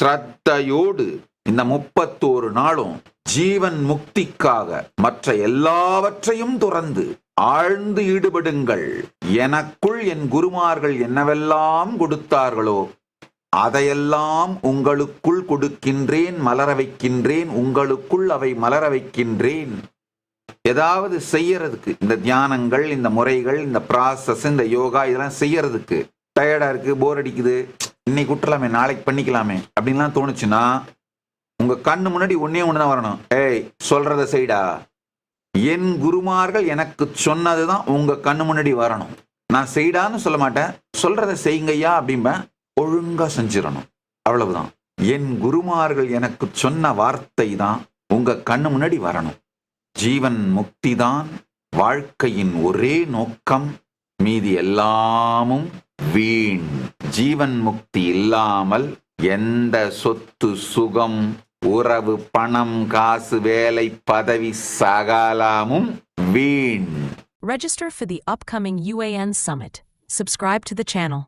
ஸ்ரத்தையோடு இந்த முப்பத்தோரு நாளும் ஜீவன் முக்திக்காக மற்ற எல்லாவற்றையும் துறந்து ஆழ்ந்து ஈடுபடுங்கள். எனக்குள் என் குருமார்கள் என்னவெல்லாம் கொடுத்தார்களோ அதையெல்லாம் உங்களுக்குள் கொடுக்கின்றேன் மலர வைக்கின்றேன் உங்களுக்குள் அவை மலர வைக்கின்றேன். ஏதாவது செய்யறதுக்கு இந்த தியானங்கள் இந்த முறைகள் இந்த ப்ராசஸ் இந்த யோகா இதெல்லாம் செய்யறதுக்கு டயர்டா இருக்கு போர் அடிக்குது இன்னைக்கு விட்டுலாமே நாளைக்கு பண்ணிக்கலாமே அப்படின்லாம் தோணுச்சுன்னா உங்க கண்ணு முன்னாடி ஒன்னே தான் வரணும். ஏய் சொல்றத செய்டா. என் குருமார்கள் எனக்கு சொன்னதுதான் உங்க கண்ணு முன்னாடி வரணும். நான் செய்டான்னு சொல்ல மாட்டேன். சொல்றத செய்யுங்கய்யா அப்படிம்பேன். ஒழுங்கா செஞ்சிடணும். அவ்வளவுதான். என் குருமார்கள் எனக்கு சொன்ன வார்த்தை தான் உங்க கண்ணு முன்னாடி வரணும். ஜீவன் முக்திதான் வாழ்க்கையின் ஒரே நோக்கம் மீதி எல்லாமும் வீண். ஜீவன் முக்தி இல்லாமல் எந்த சொத்து சுகம் உறவு பணம் காசு வேலை பதவி சகலமும் வீண் Register for the upcoming UAN Summit. Subscribe to the channel.